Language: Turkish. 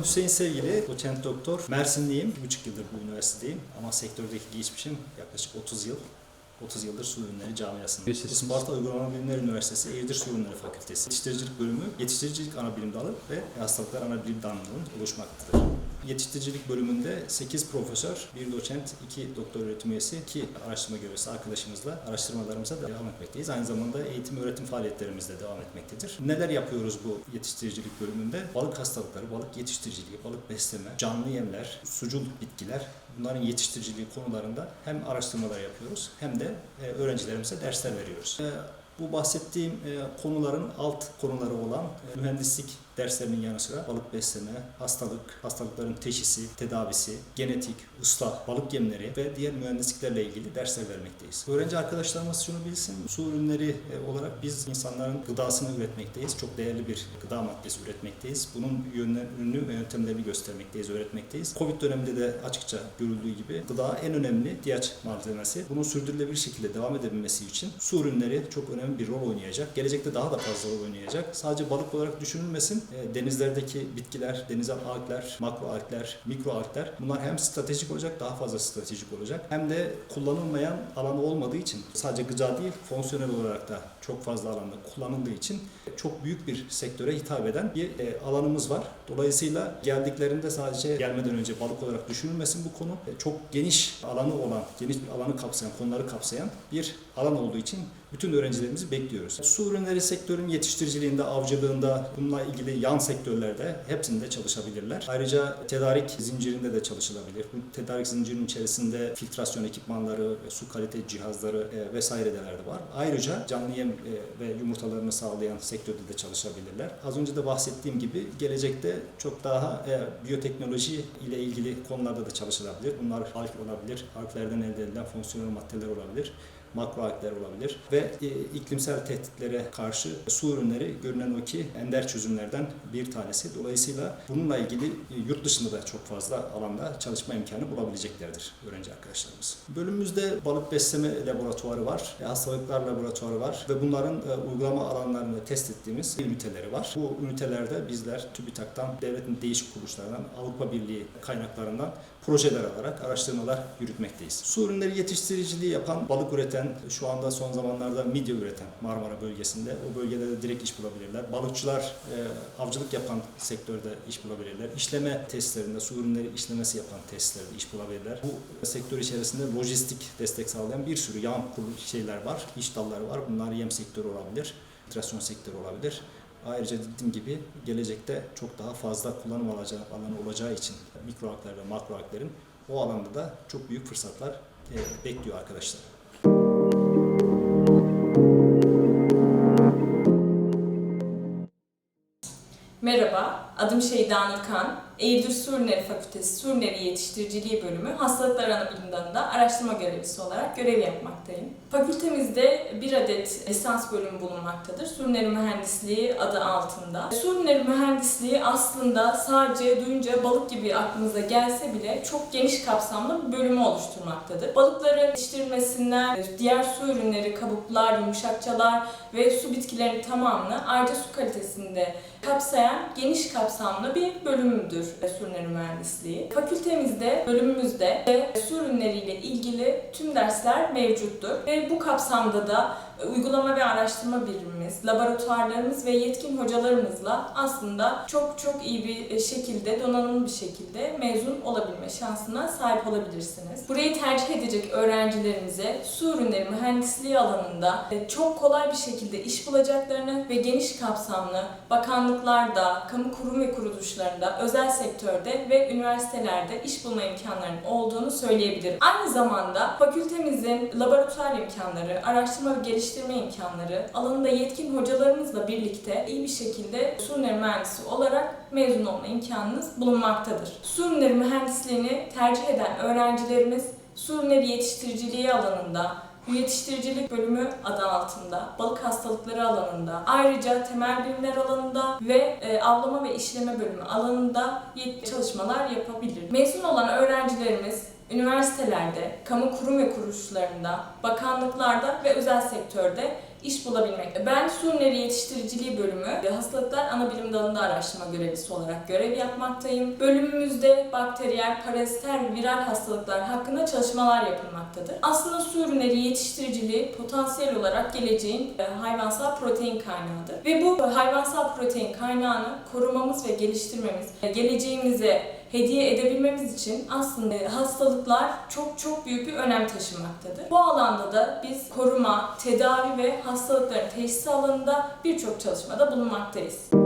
Adım Hüseyin Sevgili, doçent doktor. Mersinliyim. Bir buçuk yıldır bu üniversitedeyim. Ama sektördeki geçmişim yaklaşık 30 yıl. 30 yıldır su ürünleri camiasında. Isparta Uygulama Bilimleri Üniversitesi Eğirdir Su Ürünleri Fakültesi. Yetiştiricilik bölümü, yetiştiricilik ana bilim dalı ve hastalıklar ana bilim dalının oluşmaktadır. Yetiştiricilik bölümünde 8 profesör, 1 doçent, 2 doktor öğretim üyesi, 2 araştırma görevlisi arkadaşımızla araştırmalarımıza devam etmekteyiz. Aynı zamanda eğitim öğretim faaliyetlerimiz de devam etmektedir. Neler yapıyoruz bu yetiştiricilik bölümünde? Balık hastalıkları, balık yetiştiriciliği, balık besleme, canlı yemler, sucul bitkiler, bunların yetiştiriciliği konularında hem araştırmalar yapıyoruz hem de e, öğrencilerimize dersler veriyoruz. E, bu bahsettiğim e, konuların alt konuları olan mühendislik derslerinin yanı sıra balık besleme, hastalık, hastalıkların teşhisi, tedavisi, genetik, ıslah, balık yemleri ve diğer mühendisliklerle ilgili dersler vermekteyiz. Öğrenci arkadaşlarımız şunu bilsin, su ürünleri e, olarak biz insanların gıdasını üretmekteyiz. Çok değerli bir gıda maddesi üretmekteyiz. Bunun yönlerini ve yöntemlerini göstermekteyiz, öğretmekteyiz. Covid döneminde de açıkça görüldüğü gibi gıda en önemli ihtiyaç malzemesi. Bunun sürdürülebilir şekilde devam edebilmesi için su ürünleri çok önemli bir rol oynayacak. Gelecekte daha da fazla rol oynayacak. Sadece balık olarak düşünülmesin. E, Denizlerdeki bitkiler, denizel algler, makro algler, mikro algler bunlar hem stratejik olacak, daha fazla stratejik olacak. Hem de kullanılmayan alanı olmadığı için sadece gıda değil, fonksiyonel olarak da çok fazla alanda kullanıldığı için çok büyük bir sektöre hitap eden bir e, alanımız var. Dolayısıyla geldiklerinde sadece gelmeden önce balık olarak düşünülmesin bu konu. E, Çok geniş alanı olan, geniş bir alanı kapsayan, konuları kapsayan bir alan olduğu için bütün öğrencilerimizi bekliyoruz. Su ürünleri sektörün yetiştiriciliğinde, avcılığında, bununla ilgili yan sektörlerde hepsinde çalışabilirler. Ayrıca tedarik zincirinde de çalışılabilir. Bu tedarik zincirinin içerisinde filtrasyon ekipmanları, su kalite cihazları e, vesaireler de var. Ayrıca canlı yem e, ve yumurtalarını sağlayan sektörde de çalışabilirler. Az önce de bahsettiğim gibi gelecekte çok daha e, biyoteknoloji ile ilgili konularda da çalışılabilir. Bunlar harf olabilir, harflerden elde edilen fonksiyonel maddeler olabilir makro algler olabilir ve e, iklimsel tehditlere karşı su ürünleri görünen o ki ender çözümlerden bir tanesi. Dolayısıyla bununla ilgili e, yurt dışında da çok fazla alanda çalışma imkanı bulabileceklerdir öğrenci arkadaşlarımız. Bölümümüzde balık besleme laboratuvarı var, e, hastalıklar laboratuvarı var ve bunların uygulama alanlarını test ettiğimiz üniteleri var. Bu ünitelerde bizler TÜBİTAK'tan, devletin değişik kuruluşlarından, Avrupa Birliği kaynaklarından projeler alarak araştırmalar yürütmekteyiz. Su ürünleri yetiştiriciliği yapan, balık üreten, şu anda son zamanlarda midye üreten Marmara bölgesinde o bölgede de direkt iş bulabilirler. Balıkçılar e, avcılık yapan sektörde iş bulabilirler. İşleme testlerinde, su ürünleri işlemesi yapan testlerde iş bulabilirler. Bu sektör içerisinde lojistik destek sağlayan bir sürü yan şeyler var, iş dalları var. Bunlar yem sektörü olabilir, filtrasyon sektörü olabilir. Ayrıca dediğim gibi gelecekte çok daha fazla kullanım alacağı, alanı olacağı için mikro algler ve makro alglerin o alanda da çok büyük fırsatlar e, bekliyor arkadaşlar. Merhaba, adım Şeyda Nurkan. Eğirdir Su Ürünleri Fakültesi Su Ürünleri Yetiştiriciliği Bölümü Hastalıklar Anabilim Dalı'nda araştırma görevlisi olarak görev yapmaktayım. Fakültemizde bir adet lisans bölümü bulunmaktadır. Su Ürünleri Mühendisliği adı altında. Su Ürünleri Mühendisliği aslında sadece duyunca balık gibi aklınıza gelse bile çok geniş kapsamlı bir bölümü oluşturmaktadır. Balıkların yetiştirilmesinden diğer su ürünleri, kabuklar, yumuşakçalar ve su bitkilerinin tamamını ayrıca su kalitesinde kapsayan geniş kapsamlı bir bölümdür su ürünleri mühendisliği. Fakültemizde, bölümümüzde de su ürünleriyle ilgili tüm dersler mevcuttur ve bu kapsamda da uygulama ve araştırma birimimiz, laboratuvarlarımız ve yetkin hocalarımızla aslında çok çok iyi bir şekilde, donanımlı bir şekilde mezun olabilme şansına sahip olabilirsiniz. Burayı tercih edecek öğrencilerimize su ürünleri mühendisliği alanında çok kolay bir şekilde iş bulacaklarını ve geniş kapsamlı bakanlıklarda, kamu kurum ve kuruluşlarında, özel sektörde ve üniversitelerde iş bulma imkanlarının olduğunu söyleyebilirim. Aynı zamanda fakültemizin laboratuvar imkanları, araştırma ve geliştirme imkanları, alanında yetkin hocalarımızla birlikte iyi bir şekilde su ürünleri mühendisi olarak mezun olma imkanınız bulunmaktadır. Su ürünleri mühendisliğini tercih eden öğrencilerimiz su ürünleri yetiştiriciliği alanında, yetiştiricilik bölümü adı altında, balık hastalıkları alanında, ayrıca temel bilimler alanında ve e, avlama ve işleme bölümü alanında çalışmalar yapabilir. Mezun olan öğrencilerimiz üniversitelerde, kamu kurum ve kuruluşlarında, bakanlıklarda ve özel sektörde iş bulabilmek. Ben su ürünleri yetiştiriciliği bölümü ve hastalıklar ana bilim dalında araştırma görevlisi olarak görev yapmaktayım. Bölümümüzde bakteriyel, paraziter viral hastalıklar hakkında çalışmalar yapılmaktadır. Aslında su ürünleri yetiştiriciliği potansiyel olarak geleceğin e, hayvansal protein kaynağıdır. Ve bu hayvansal protein kaynağını korumamız ve geliştirmemiz, e, geleceğimize hediye edebilmemiz için aslında hastalıklar çok çok büyük bir önem taşımaktadır. Bu alanda da biz koruma, tedavi ve hastalıkların teşhisi alanında birçok çalışmada bulunmaktayız.